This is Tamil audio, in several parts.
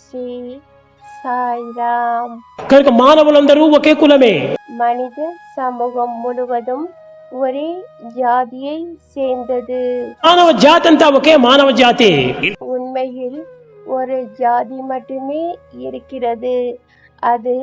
శ్రీ సాయిరామ్ కనుక మానవులందరూ ఒకే కులమే மனித சமூகம் முழுவதும் ஒரே ஜாதியை சேர்ந்தது మానవ జాతి అంతా ఒకే మానవ జాతి உண்மையில் ஒரு ஜாதி மட்டுமே இருக்கிறது அது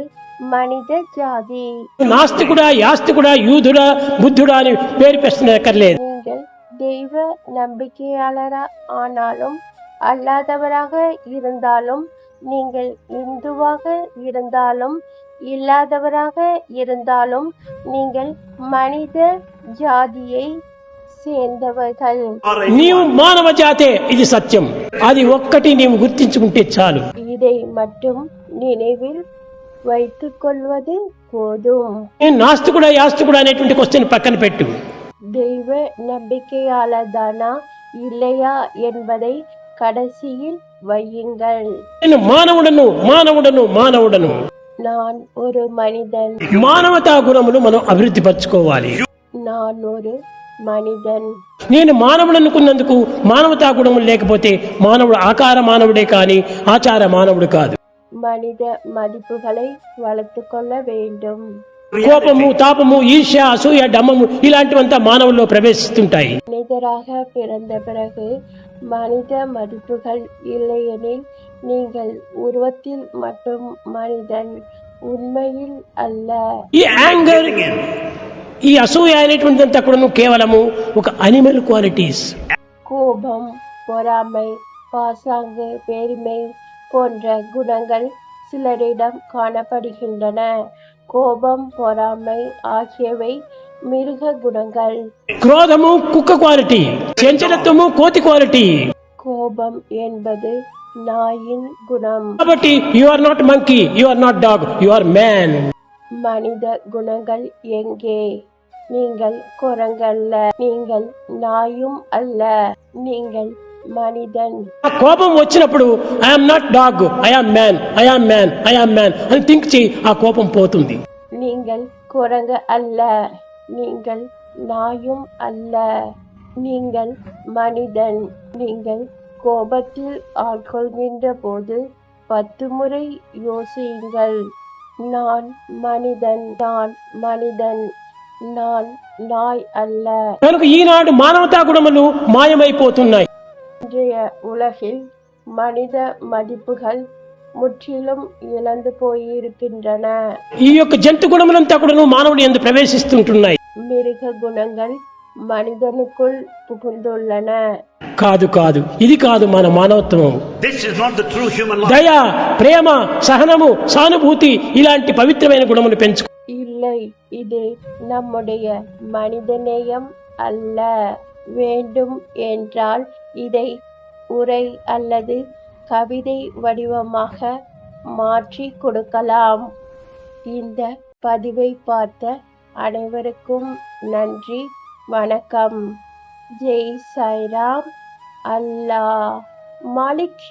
மனித ஜாதி నాస్తికుడా యాస్తికుడా యూదుడా బుద్ధుడా అని పేరు పెట్టనక్కర్లేదు நீங்கள் தெய்வ நம்பிக்கையாளரா ஆனாலும் அல்லாதவராக இருந்தாலும் நீங்கள் இந்துவாக இருந்தாலும் இல்லாதவராக இருந்தாலும் நீங்கள் மனித ஜாதியை சேர்ந்தவர்கள் నీవు మానవ జాతే ఇది సత్యం అది ఒక్కటి నీవు గుర్తించుకుంటే చాలు இதை மட்டும் நினைவில் வைத்துக் கொள்வது போதும் నేను నాస్తికుడా యాస్తికుడా అనేటువంటి క్వశ్చన్ పక్కన పెట్టు தெய்வ நம்பிக்கையாளர் தானா இல்லையா என்பதை கடைசியில் வையுங்கள் నేను మానవుడను మానవుడను మానవుడను நான் ஒரு மனிதன் మానవతా గుణములు మనం అభివృద్ధి పరచుకోవాలి நான் ஒரு மனிதன் నేను మానవుడు అనుకున్నందుకు మానవతా గుణములు లేకపోతే మానవుడు ఆకార మానవుడే కాని ఆచార మానవుడు కాదు மனித மதிப்புகளை வளர்த்து கொள்ள வேண்டும் కోపము తాపము ఈర్ష్య అసూయ డమ్మము ఇలాంటివంతా మానవుల్లో ప్రవేశిస్తుంటాయి மனிதராக பிறந்த பிறகு மனித மதிப்புகள் இல்லையெனில் நீங்கள் உருவத்தில் மட்டும் மனிதன் உண்மையில் அல்ல ఈ యాంగర్ ఈ అసూయ అనేటువంటిదంతా కూడాను కేవలము ఒక అనిమల్ క్వాలిటీస్ கோபம் பொறாமை பாசாங்கு பெருமை போன்ற குணங்கள் சிலரிடம் காணப்படுகின்றன கோபம் பொறாமை ஆகியவை மிருக குணங்கள் క్రోధము కుక్క క్వాలిటీ చంచలత్వము కోతి క్వాలిటీ கோபம் என்பது நாயின் குணம் కాబట్టి you are not monkey you are not dog you are man மனித குணங்கள் எங்கே நீங்கள் குரங்கல்ல நீங்கள் நாயும் அல்ல நீங்கள் மனிதன் ఆ కోపం వచ్చినప్పుడు I'm not dog I am man I am man I am man అని థింక్ చేయి ఆ కోపం పోతుంది நீங்கள் குரங்கு அல்ல நீங்கள் நாயும் அல்ல நீங்கள் மனிதன் நீங்கள் கோபத்தில் ஆட்கொள்கின்ற போது பத்து முறை யோசியுங்கள் நான் மனிதன் நான் மனிதன் நான் நாய் அல்ல కనుక ఈనాడు మానవతా గుణములు మాయమైపోతున్నాయి இன்றைய உலகில் மனித மதிப்புகள் முற்றிலும் இழந்து போயிருக்கின்றன ఈ యొక్క జంతు గుణములంతా కూడాను మానవుడు ఎందు ప్రవేశిస్తుంటున్నాయి மிருக குணங்கள் மனிதனுக்குள் புகுந்துள்ளன కాదు కాదు ఇది కాదు మన మానవత్వం This is not the true human life. దయ ప్రేమ సహనము సానుభూతి ఇలాంటి పవిత్రమైన గుణములు పెంచుకో இல்லை இது நம்முடைய மனிதநேயம் அல்ல வேண்டும் என்றால் இதை உரை அல்லது கவிதை வடிவமாக மாற்றி கொடுக்கலாம் இந்த பதிவை பார்த்த அனைவருக்கும் நன்றி வணக்கம். ஜெய் சாய்ராம். அல்லாஹ். மாலிக்